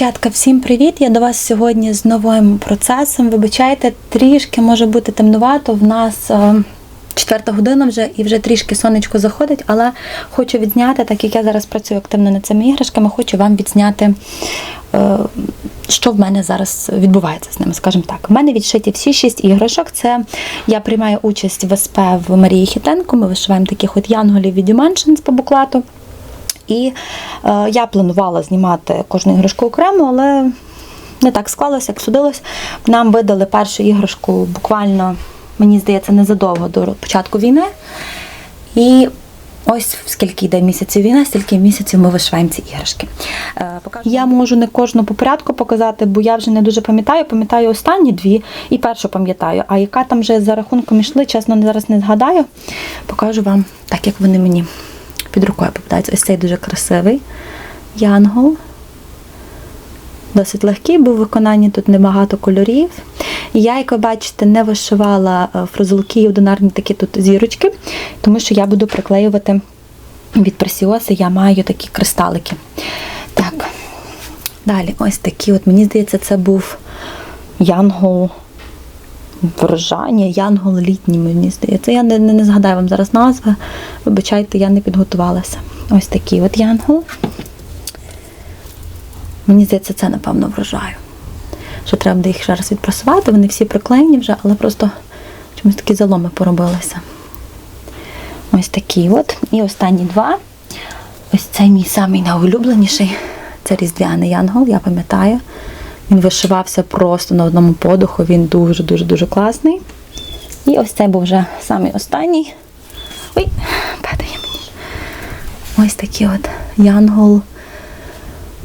Дівчатка, всім привіт! Я до вас сьогодні з новим процесом. Вибачайте, трішки може бути темнувато. В нас е, четверта година вже і вже трішки сонечко заходить, але хочу відзняти, так як я зараз працюю активно над цими іграшками, хочу вам відзняти, е, що в мене зараз відбувається з ними, скажімо так. У мене відшиті всі шість іграшок. Це я приймаю участь в СП в Марії Хітенко. Ми вишиваємо таких от янголів від Dimensions по буклату. І е, я планувала знімати кожну іграшку окремо, але не так склалося, як судилось. Нам видали першу іграшку буквально, мені здається, незадовго до початку війни. І ось скільки йде місяців війна, стільки місяців ми вишиваємо ці іграшки. Е. Я можу не кожну по порядку показати, бо я вже не дуже пам'ятаю. Пам'ятаю останні дві і першу пам'ятаю. А яка там вже за рахунком йшли, чесно, зараз не згадаю. Покажу вам так, як вони мені під рукою попадаються. Ось цей дуже красивий янгол. Досить легкий, був у виконанні тут небагато кольорів. Я, як ви бачите, не вишивала е, фрузелки і одинарні такі тут зірочки, тому що я буду приклеювати від пресіоси, я маю такі кристалики. Так, далі, ось такі. От Мені здається, це був янгол врожання, янгол літній, мені здається. Я не, не, не згадаю вам зараз назви. Вибачайте, я не підготувалася. Ось такий от янгол. Мені здається, це, напевно, врожаю. Що треба буде їх ще раз відпрасувати. Вони всі приклеєні вже, але просто чомусь такі заломи поробилися. Ось такі от. І останні два. Ось цей мій самий найулюбленіший. Це різдвяний янгол, я пам'ятаю. Він вишивався просто на одному подуху, він дуже-дуже-дуже класний. І ось цей був вже самий останній. Ой, падає мені. Ось такий от янгол.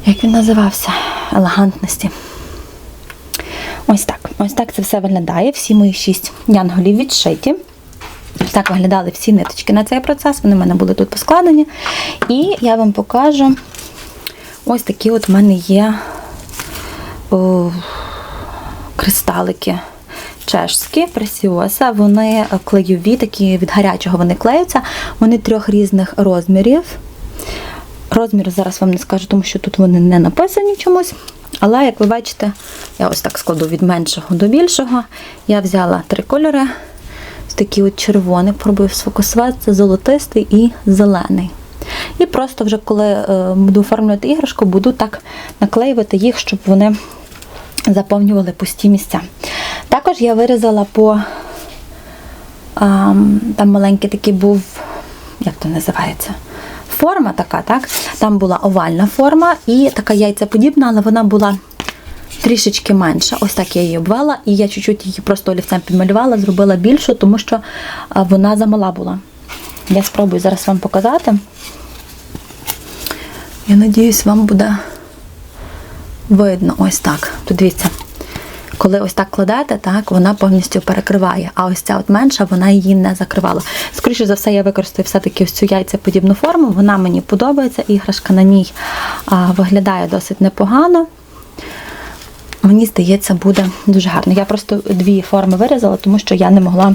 Як він називався? Елегантності. Ось так. Ось так це все виглядає. Всі мої шість янголів відшиті. Так виглядали всі ниточки на цей процес. Вони в мене були тут поскладені. І я вам покажу ось такі от в мене є кристалики чешські, пресіоса. Вони клейові, такі від гарячого вони клеються. Вони трьох різних розмірів. Розмір зараз вам не скажу, тому що тут вони не написані чомусь. Але, як ви бачите, я ось так складу від меншого до більшого. Я взяла три кольори. Ось такий от червоний, пробую сфокусувати, це золотистий і зелений. І просто вже коли е, буду оформлювати іграшку, буду так наклеювати їх, щоб вони заповнювали пусті місця. Також я вирізала по а, там маленький такий був, як то називається? Форма така, так? Там була овальна форма і така яйцеподібна, але вона була трішечки менша. Ось так я її обвела, і я чуть-чуть її просто олівцем підмалювала, зробила більшу, тому що вона замала була. Я спробую зараз вам показати. Я надіюсь, вам буде видно ось так. Тут дивіться, коли ось так кладете, так, вона повністю перекриває. А ось ця от менша, вона її не закривала. Скоріше за все, я використаю все-таки ось цю яйцеподібну форму. Вона мені подобається, іграшка на ній а, виглядає досить непогано. Мені здається, буде дуже гарно. Я просто дві форми вирізала, тому що я не могла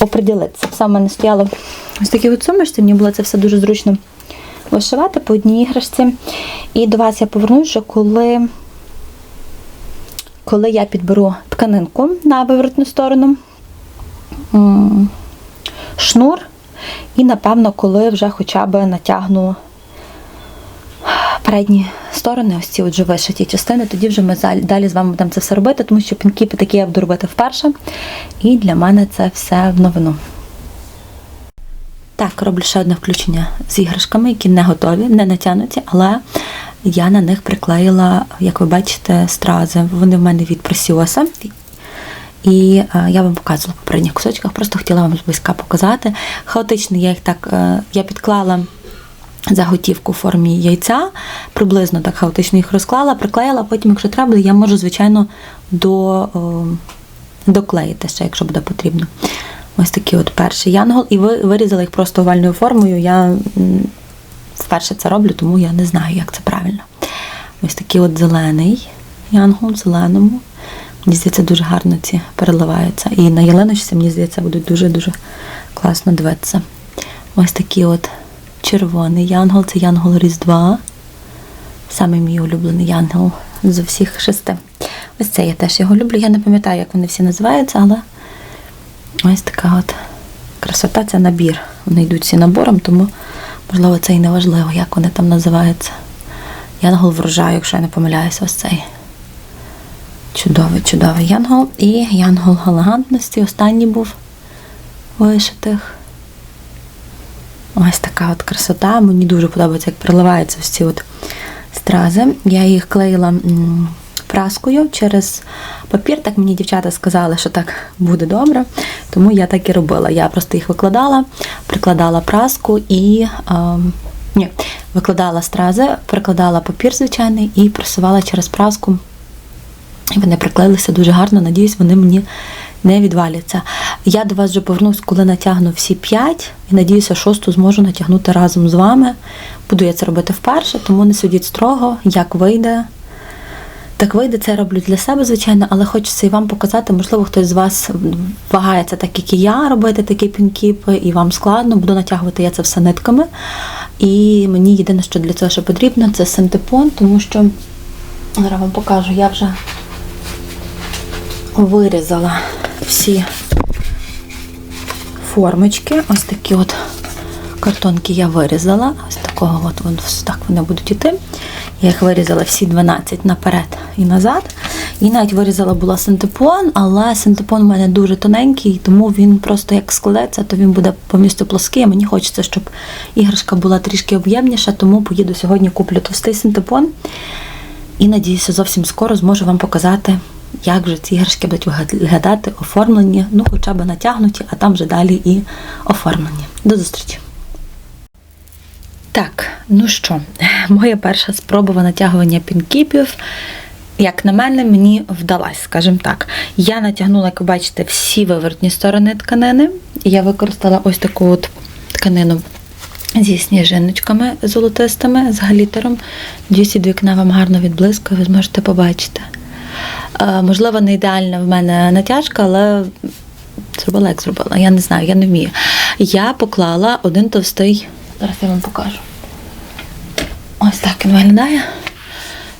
оприділитися. Все в мене стояло ось такі от сумішці, мені було це все дуже зручно вишивати по одній іграшці. І до вас я повернуся, коли, коли я підберу тканинку на виворотну сторону, шнур, і, напевно, коли вже хоча б натягну передні сторони, ось ці от вже вишиті частини, тоді вже ми далі з вами будемо це все робити, тому що пінкіпи такі я буду робити вперше. І для мене це все в новину. Так, роблю ще одне включення з іграшками, які не готові, не натягнуті, але я на них приклеїла, як ви бачите, стрази. Вони в мене від пресіоса. І е, я вам показувала в попередніх кусочках, просто хотіла вам зблизька показати. Хаотично я їх так, е, я підклала заготівку в формі яйця, приблизно так хаотично їх розклала, приклеїла, потім, якщо треба, я можу, звичайно, до, е, доклеїти ще, якщо буде потрібно. Ось такий от перший янгол, і ви вирізала їх просто овальною формою. Я вперше це роблю, тому я не знаю, як це правильно. Ось такий от зелений янгол в зеленому. Мені здається, дуже гарно ці переливаються. І на ялиночці, мені здається, будуть дуже-дуже класно дивитися. Ось такий от червоний янгол, це янгол Різдва. Саме мій улюблений янгол з всіх шести. Ось це я теж його люблю. Я не пам'ятаю, як вони всі називаються, але ось така от красота це набір. Вони йдуть всі набором, тому, можливо, це і не важливо, як вони там називаються. Янгол врожаю, якщо я не помиляюся, ось цей. Чудовий, чудовий янгол. І янгол галантності. Останній був вишитих. Ось така от красота. Мені дуже подобається, як переливаються ось ці от стрази. Я їх клеїла м, праскою через папір. Так мені дівчата сказали, що так буде добре. Тому я так і робила. Я просто їх викладала, прикладала праску і. ем, ні, викладала стрази, прикладала папір звичайний і просувала через праску. І вони приклеїлися дуже гарно, надіюсь, вони мені не відваляться. Я до вас вже повернусь, коли натягну всі п'ять, і надіюся, шосту зможу натягнути разом з вами. Буду я це робити вперше, тому не судіть строго, як вийде. Так вийде, це роблю для себе, звичайно, але хочеться і вам показати, можливо, хтось з вас вагається, так як і я, робити такі пінкіпи, і вам складно, буду натягувати я це все нитками. І мені єдине, що для цього ще потрібно, це синтепон, тому що зараз вам покажу, я вже вирізала всі формочки. Ось такі от картонки я вирізала. Ось такого от так вони будуть іти. Я їх вирізала всі 12 наперед і назад. І навіть вирізала була синтепон, але синтепон у мене дуже тоненький, тому він просто як складеться, то він буде по місту плоский. Мені хочеться, щоб іграшка була трішки об'ємніша, тому поїду сьогодні куплю товстий синтепон. І надіюся, зовсім скоро зможу вам показати, як же ці іграшки будуть виглядати, оформлені, ну хоча б натягнуті, а там вже далі і оформлені. До зустрічі! Так, ну що, моя перша спроба натягування пінкіпів, як на мене, мені вдалась, скажімо так. Я натягнула, як ви бачите, всі вивертні сторони тканини. Я використала ось таку от тканину зі сніжиночками золотистими, з галітером. Дюсі вікна вам гарно відблискує, ви зможете побачити. Е, можливо, не ідеальна в мене натяжка, але зробила, як зробила. Я не знаю, я не вмію. Я поклала один товстий. Зараз я вам покажу. Ось так він виглядає.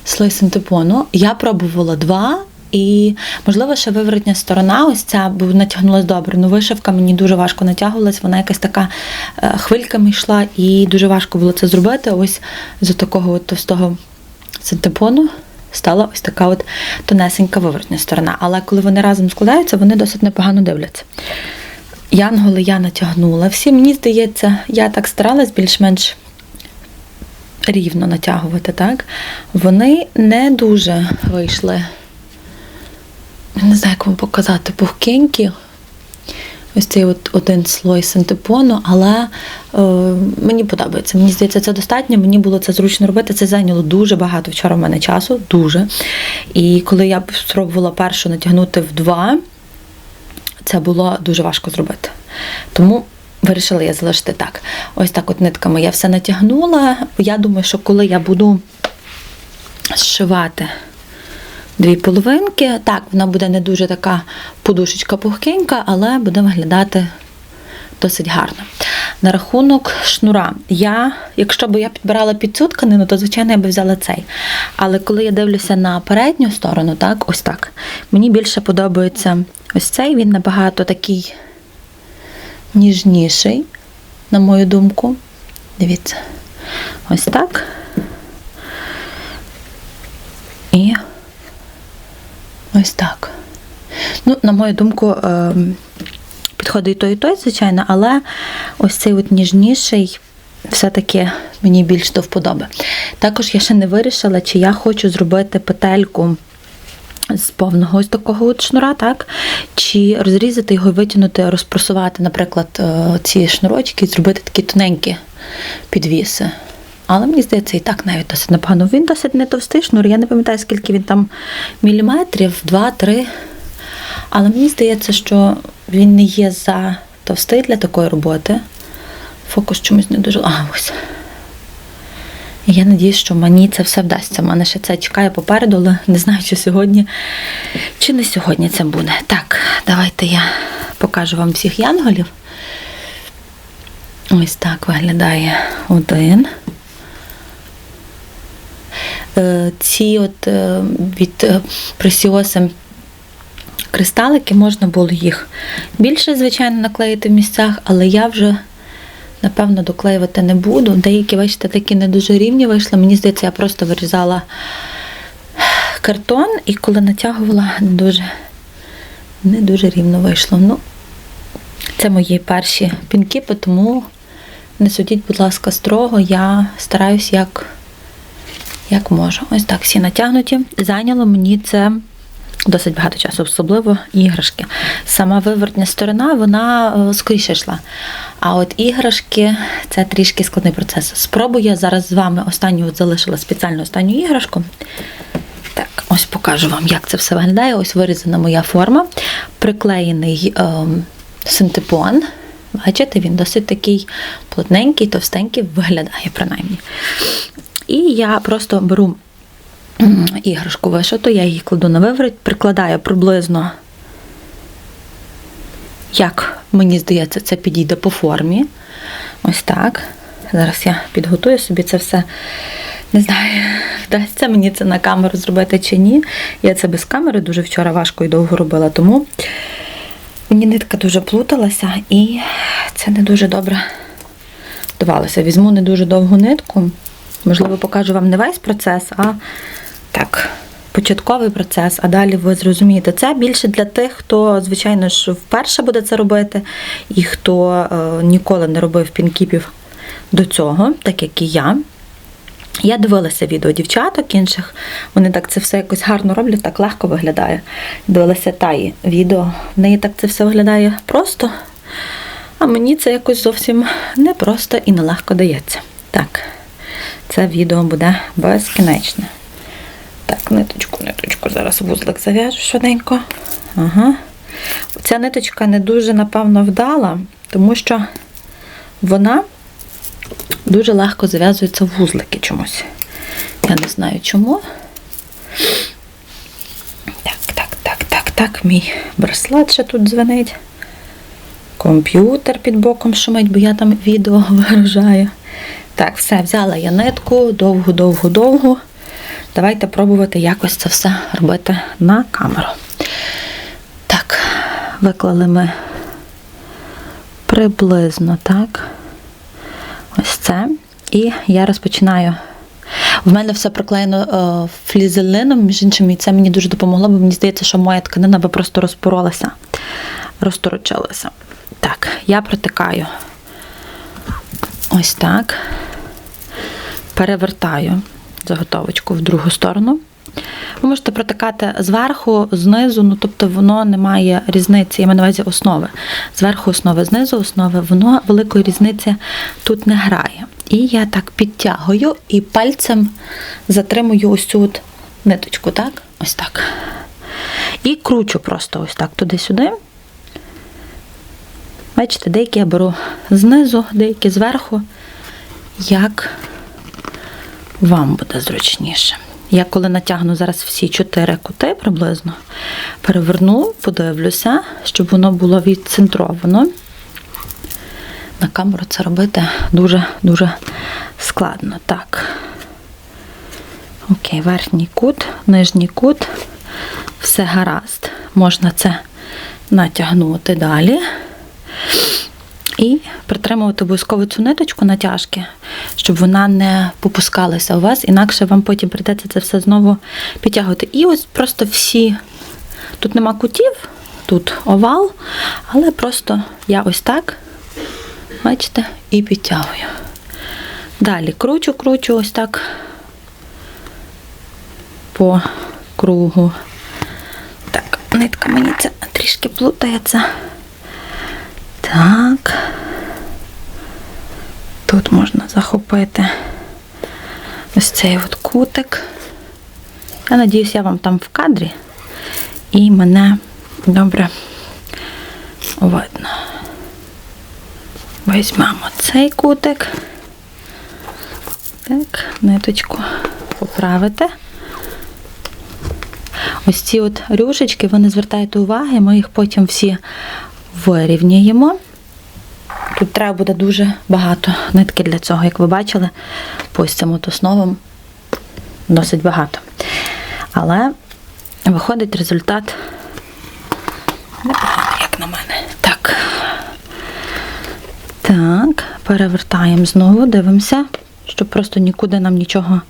Слой синтепону. Я пробувала два. І, можливо, ще виворотня сторона, ось ця, бо натягнулася добре. Ну, вишивка мені дуже важко натягувалась, вона якась така е, хвильками йшла, і дуже важко було це зробити. Ось з такого от товстого синтепону стала ось така от тонесенька виворотня сторона. Але коли вони разом складаються, вони досить непогано дивляться. Янголи я натягнула. Всі, мені здається, я так старалась більш-менш рівно натягувати, так? Вони не дуже вийшли. Не знаю, як вам показати, пухкенькі. Ось цей от один слой синтепону, але е, мені подобається. Мені здається, це достатньо. Мені було це зручно робити. Це зайняло дуже багато вчора в мене часу, дуже. І коли я спробувала першу натягнути в два, це було дуже важко зробити. Тому вирішила я залишити так. Ось так от нитками я все натягнула. Я думаю, що коли я буду зшивати дві половинки, так, вона буде не дуже така подушечка пухкенька, але буде виглядати досить гарно. На рахунок шнура. Я, якщо б я підбирала під цю тканину, то, звичайно, я б взяла цей. Але коли я дивлюся на передню сторону, так, ось так, мені більше подобається ось цей, він набагато такий ніжніший, на мою думку. Дивіться, ось так. І ось так. Ну, на мою думку, ем, підходить і той, і той, звичайно, але ось цей от ніжніший все-таки мені більш до вподоби. Також я ще не вирішила, чи я хочу зробити петельку з повного ось такого от шнура, так? Чи розрізати його і витягнути, розпросувати, наприклад, е, ці шнурочки і зробити такі тоненькі підвіси. Але мені здається, і так навіть досить непогано. Він досить не товстий шнур, я не пам'ятаю, скільки він там міліметрів, два-три. Але мені здається, що він не є за товстий для такої роботи. Фокус чомусь не дуже. А, ось. Я надіюсь, що мені це все вдасться. У мене ще це чекає попереду, але не знаю, чи сьогодні, чи не сьогодні це буде. Так, давайте я покажу вам всіх янголів. Ось так виглядає один. е, ці от е, від е, пресіоси кристалики, можна було їх більше, звичайно, наклеїти в місцях, але я вже, напевно, доклеювати не буду. Деякі, бачите, такі не дуже рівні вийшли. Мені здається, я просто вирізала картон і коли натягувала, не дуже, не дуже рівно вийшло. Ну, це мої перші пінкіпи, тому не судіть, будь ласка, строго. Я стараюсь як, як можу. Ось так всі натягнуті. Зайняло мені це досить багато часу, особливо іграшки. Сама вивертня сторона, вона е, скоріше йшла. А от іграшки це трішки складний процес. Спробую я зараз з вами останню от залишила спеціальну останню іграшку. Так, ось покажу вам, як це все виглядає. Ось вирізана моя форма, приклеєний ем, синтепон. Бачите, він досить такий плотненький, товстенький, виглядає принаймні. І я просто беру іграшку вишиту, я її кладу на вивороть, прикладаю приблизно, як мені здається, це підійде по формі. Ось так. Зараз я підготую собі це все. Не знаю, вдасться мені це на камеру зробити чи ні. Я це без камери дуже вчора важко і довго робила, тому мені нитка дуже плуталася і це не дуже добре вдавалося. Візьму не дуже довгу нитку. Можливо, покажу вам не весь процес, а так, початковий процес, а далі ви зрозумієте. Це більше для тих, хто, звичайно ж, вперше буде це робити, і хто е, ніколи не робив пінкіпів до цього, так як і я. Я дивилася відео дівчаток інших, вони так це все якось гарно роблять, так легко виглядає. Дивилася таї відео, в неї так це все виглядає просто, а мені це якось зовсім непросто і нелегко дається. Так, це відео буде безкінечне. Так, ниточку, ниточку, зараз вузлик зав'яжу швиденько. Ага. Ця ниточка не дуже, напевно, вдала, тому що вона дуже легко зав'язуються вузлики чомусь. Я не знаю чому. Так, так, так, так, так, мій браслет ще тут дзвенить. Комп'ютер під боком шумить, бо я там відео вигружаю. Так, все, взяла я нитку, довгу, довгу, довгу. Давайте пробувати якось це все робити на камеру. Так, виклали ми приблизно так. Ось це. І я розпочинаю. В мене все приклеєно е, флізелином, між іншим, і це мені дуже допомогло, бо мені здається, що моя тканина би просто розпоролася, розторочилася. Так, я протикаю ось так. Перевертаю заготовочку в другу сторону. Ви можете протикати зверху, знизу, ну тобто воно не має різниці, я маю на увазі основи. Зверху основи, знизу основи, воно великої різниці тут не грає. І я так підтягую і пальцем затримую ось цю от ниточку, так? Ось так. І кручу просто ось так туди-сюди. Бачите, деякі я беру знизу, деякі зверху, як вам буде зручніше. Я коли натягну зараз всі чотири кути приблизно, переверну, подивлюся, щоб воно було відцентровано. На камеру це робити дуже-дуже складно. Так. Окей, верхній кут, нижній кут, все гаразд. Можна це натягнути далі. І притримувати обов'язково цю ниточку натяжки, щоб вона не попускалася у вас, інакше вам потім прийдеться це все знову підтягувати. І ось просто всі, тут нема кутів, тут овал, але просто я ось так, бачите, і підтягую. Далі кручу, кручу ось так по кругу. Так, нитка мені це трішки плутається. Так. Тут можна захопити ось цей от кутик. Я надіюсь, я вам там в кадрі і мене добре видно. Візьмемо цей кутик. Так, ниточку поправити. Ось ці от рюшечки, ви не звертаєте уваги, ми їх потім всі вирівняємо. Тут треба буде дуже багато нитки для цього, як ви бачили, по цим от основам досить багато. Але виходить результат непоганий, як на мене. Так. Так, перевертаємо знову, дивимося, щоб просто нікуди нам нічого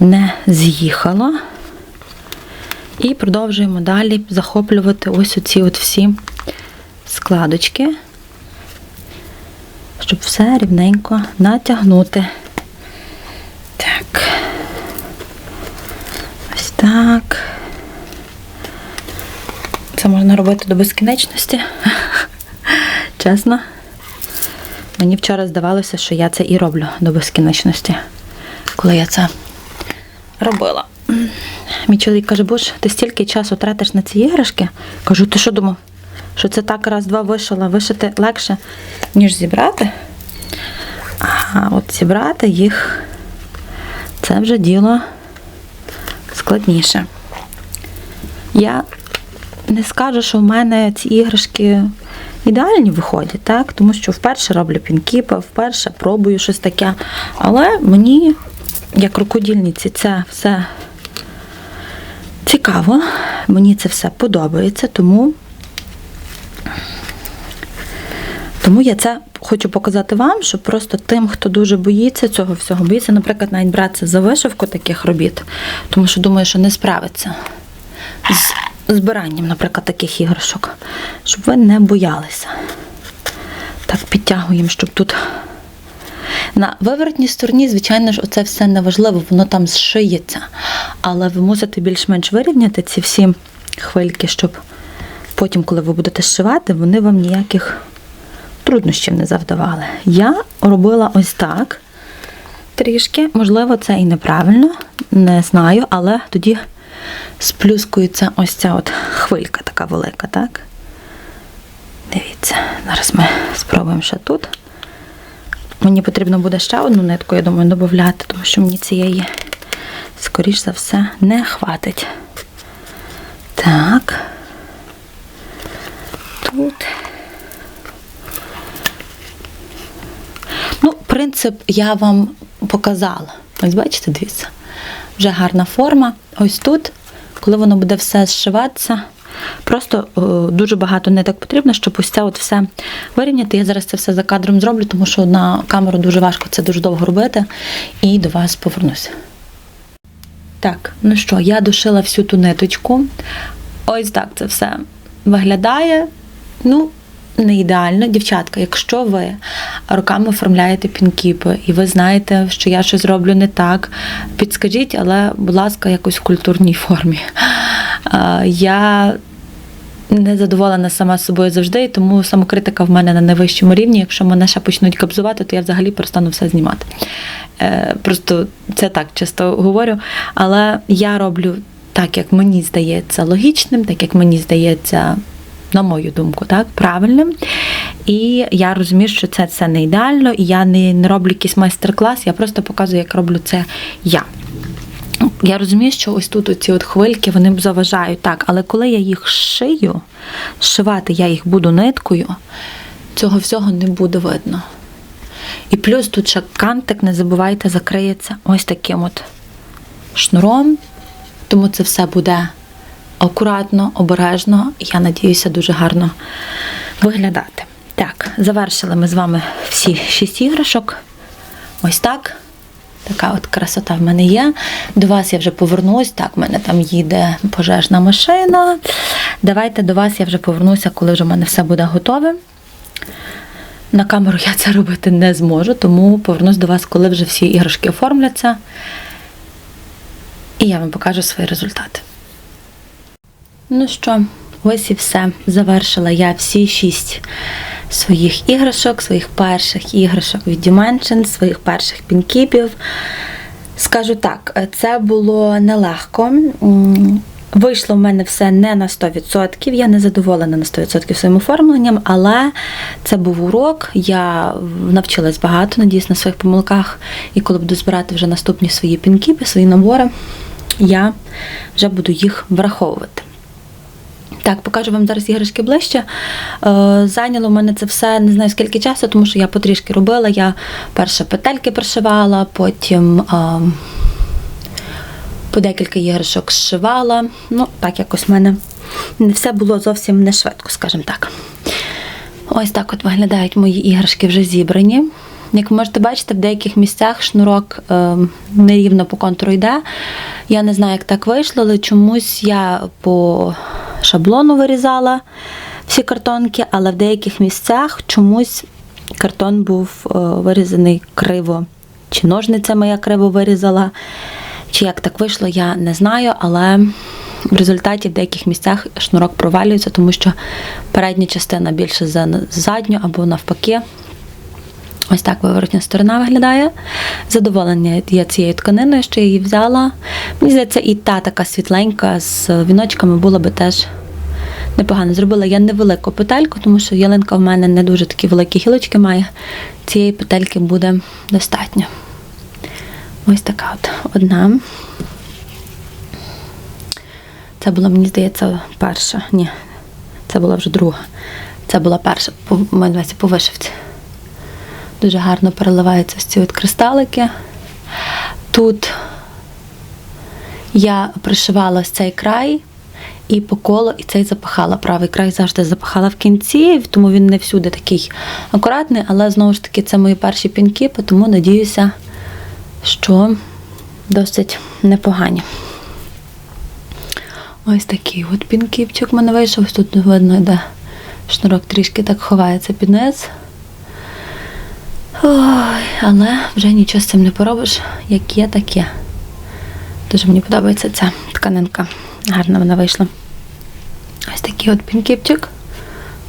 не з'їхало. І продовжуємо далі захоплювати ось оці от всі складочки, щоб все рівненько натягнути. Так. Ось так. Це можна робити до безкінечності. Чесно. Мені вчора здавалося, що я це і роблю до безкінечності, коли я це робила. Мій чоловік каже, Боже, ти стільки часу тратиш на ці іграшки. Кажу, ти що думав? Що це так раз-два вишила, вишити легше, ніж зібрати. А от зібрати їх це вже діло складніше. Я не скажу, що в мене ці іграшки ідеальні виходять, так? тому що вперше роблю пінкіпи, вперше пробую щось таке. Але мені, як рукодільниці, це все цікаво, мені це все подобається, тому, тому я це хочу показати вам, щоб просто тим, хто дуже боїться цього всього, боїться, наприклад, навіть братися за вишивку таких робіт, тому що думаю, що не справиться з збиранням, наприклад, таких іграшок, щоб ви не боялися. Так, підтягуємо, щоб тут. На виворотній стороні, звичайно ж, оце все неважливо, воно там зшиється. Але ви мусите більш-менш вирівняти ці всі хвильки, щоб потім, коли ви будете зшивати, вони вам ніяких труднощів не завдавали. Я робила ось так трішки. Можливо, це і неправильно, не знаю, але тоді сплюскується ось ця от хвилька така велика, так? Дивіться, зараз ми спробуємо ще тут. Мені потрібно буде ще одну нитку, я думаю, додати, тому що мені цієї, скоріш за все, не хватить. Так. Тут. Ну, принцип я вам показала. Ось бачите, дивіться, вже гарна форма. Ось тут, коли воно буде все зшиватися, просто е, дуже багато ниток потрібно, щоб ось це от все вирівняти. Я зараз це все за кадром зроблю, тому що на камеру дуже важко це дуже довго робити. І до вас повернуся. Так, ну що, я дошила всю ту ниточку. Ось так це все виглядає. Ну, не ідеально. Dівчатка, якщо ви руками оформляєте пінкіпи і ви знаєте, що я щось роблю не так, підскажіть, але, будь ласка, якось в культурній формі. Я не задоволена сама собою завжди, тому самокритика в мене на найвищому рівні. Якщо мене ще почнуть кабзувати, то я взагалі перестану все знімати. Е, Просто це так часто говорю. Але я роблю так, як мені здається логічним, так як мені здається. На мою думку, так, правильним. І я розумію, що це все не ідеально, і я не, не роблю якийсь майстер-клас, я просто показую, як роблю це я. Я розумію, що ось тут оці от хвильки вони б заважають так, але коли я їх шию, шивати я їх буду ниткою, цього всього не буде видно. І плюс тут ще кантик, не забувайте, закриється ось таким от шнуром, тому це все буде акуратно, обережно, я надіюся, дуже гарно виглядати. Так, завершили ми з вами всі шість іграшок. Ось так. Така от красота в мене є. До вас я вже повернусь. Так, в мене там їде пожежна машина. Давайте до вас я вже повернуся, коли вже в мене все буде готове. На камеру я це робити не зможу, тому повернусь до вас, коли вже всі іграшки оформляться. І я вам покажу свої результати. Ну що, ось і все. Завершила я всі шість своїх іграшок, своїх перших іграшок від Dimension, своїх перших пінкіпів. Скажу так, це було нелегко. Вийшло в мене все не на 100%. Я не задоволена на 100% своїм оформленням, але це був урок. Я навчилась багато, надіюсь, на своїх помилках. І коли буду збирати вже наступні свої пінкіпи, свої набори, я вже буду їх враховувати. Так, покажу вам зараз іграшки ближче. Е, Зайняло в мене це все не знаю скільки часу, тому що я потрішки робила. Я перше петельки пришивала, потім е, по декілька іграшок зшивала. Ну, так якось в мене не все було зовсім не швидко, скажімо так. Ось так от виглядають мої іграшки вже зібрані. Як ви можете бачити, в деяких місцях шнурок е, нерівно по контуру йде. Я не знаю, як так вийшло, але чомусь я по шаблону вирізала всі картонки, але в деяких місцях чомусь картон був е, вирізаний криво. Чи ножницями я криво вирізала, чи як так вийшло, я не знаю, але в результаті в деяких місцях шнурок провалюється, тому що передня частина більше за задню або навпаки. Ось так виворотня сторона виглядає. Задоволення я цією тканиною, що її взяла. Мені здається, і та така світленька з віночками була би теж непогано. Зробила я невелику петельку, тому що ялинка в мене не дуже такі великі гілочки має. Цієї петельки буде достатньо. Ось така от одна. Це була, мені здається, перша. Ні, це була вже друга. Це була перша по вишивці. Дуже гарно переливаються ці от кристалики. Тут я пришивала цей край і по колу, і цей запахала. Правий край завжди запахала в кінці, тому він не всюди такий акуратний, але знову ж таки це мої перші пінки, тому надіюся, що досить непогані. Ось такий от пінкіпчик в мене вийшов. Тут видно, де шнурок трішки так ховається під низ. Ой, але вже нічого з цим не поробиш, як є, так є. Дуже мені подобається ця тканинка. Гарно вона вийшла. Ось такий от пінкіпчик.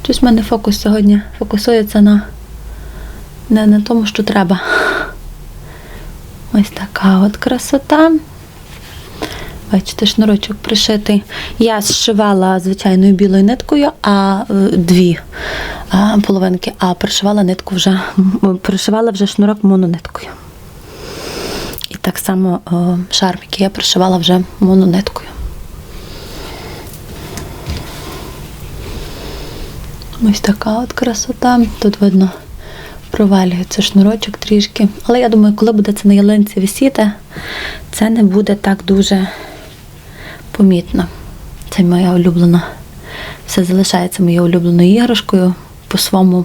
Щось в мене фокус сьогодні фокусується на не на тому, що треба. Ось така от красота. Бачите, шнурочок пришитий. Я зшивала звичайною білою ниткою, а е, дві половинки, а пришивала нитку вже, пришивала вже шнурок монониткою. І так само о, шармики я пришивала вже монониткою. Ось така от красота. Тут видно провалюється шнурочок трішки. Але я думаю, коли буде це на ялинці висіти, це не буде так дуже помітно. Це моя улюблена. Все залишається моєю улюбленою іграшкою по своєму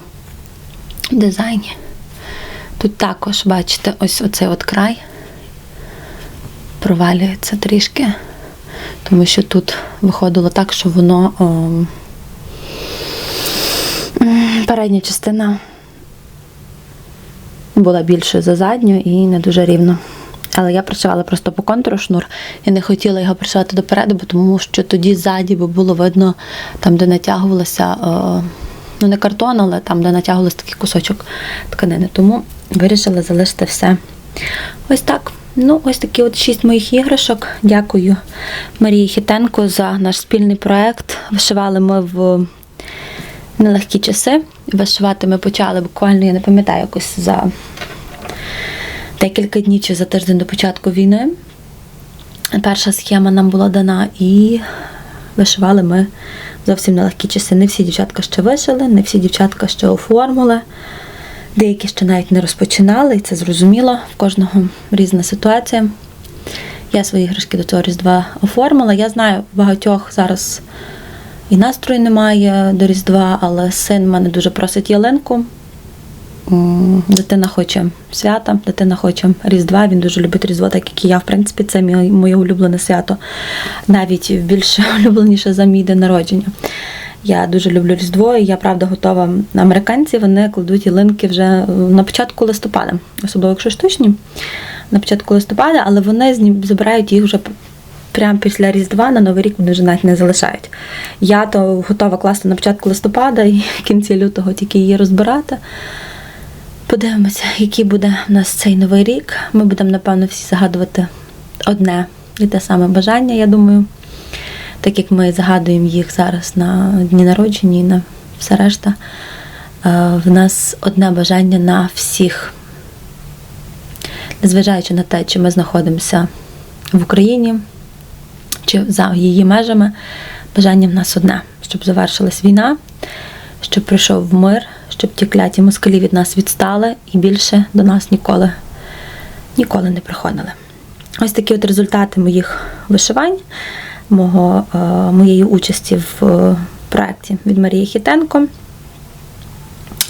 дизайні. Тут також, бачите, ось оцей от край провалюється трішки, тому що тут виходило так, що воно о, передня частина була більше за задню і не дуже рівно. Але я пришивала просто по контуру шнур. Я не хотіла його пришивати допереду, бо тому що тоді ззаді було видно, там, де натягувалося, е, ну не картон, але там, де натягувався такий кусочок тканини. Тому вирішила залишити все. Ось так. Ну, ось такі от шість моїх іграшок. Дякую Марії Хітенко за наш спільний проект. Вишивали ми в нелегкі часи. Вишивати ми почали буквально, я не пам'ятаю, якось за декілька днів чи за тиждень до початку війни. Перша схема нам була дана, і вишивали ми зовсім нелегкі часи. Не всі дівчатка ще вишили, не всі дівчатка ще оформили. Деякі ще навіть не розпочинали, і це зрозуміло, в кожного різна ситуація. Я свої іграшки до цього Різдва оформила. Я знаю, багатьох зараз і настрою немає до Різдва, але син мене дуже просить ялинку. Дитина хоче свята, дитина хоче Різдва. Він дуже любить Різдво, так як і я. В принципі, це моє, моє улюблене свято. Навіть більше улюбленіше за мій день народження. Я дуже люблю Різдво, і я правда готова. Американці вони кладуть ялинки вже е, на початку листопада, особливо якщо штучні, на початку листопада, але вони забирають їх вже прямо після Різдва на Новий рік вони вже навіть не залишають. Я то готова класти на початку листопада і в кінці лютого тільки її розбирати. Подивимося, який буде у нас цей новий рік. Ми будемо, напевно, всі загадувати одне і те саме бажання, я думаю. Так як ми загадуємо їх зараз на дні народження і на все решта. е, В нас одне бажання на всіх. Незважаючи на те, чи ми знаходимося в Україні, чи за її межами, бажання в нас одне, щоб завершилась війна, щоб прийшов мир, щоб ті кляті москалі від нас відстали і більше до нас ніколи, ніколи не приходили. Ось такі от результати моїх вишивань, мого, е, моєї участі в е, проєкті від Марії Хітенко.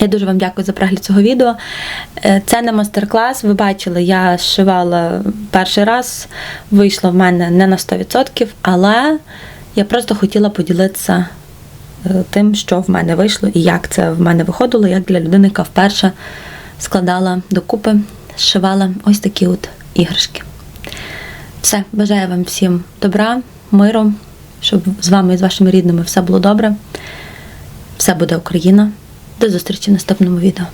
Я дуже вам дякую за перегляд цього відео. Е, Це не мастер-клас. Ви бачили, я шивала перший раз, вийшло в мене не на 100%, але я просто хотіла поділитися тим, що в мене вийшло і як це в мене виходило, як для людини, яка вперше складала докупи, зшивала ось такі от іграшки. Все, бажаю вам всім добра, миру, щоб з вами і з вашими рідними все було добре. Все буде Україна. До зустрічі в наступному відео.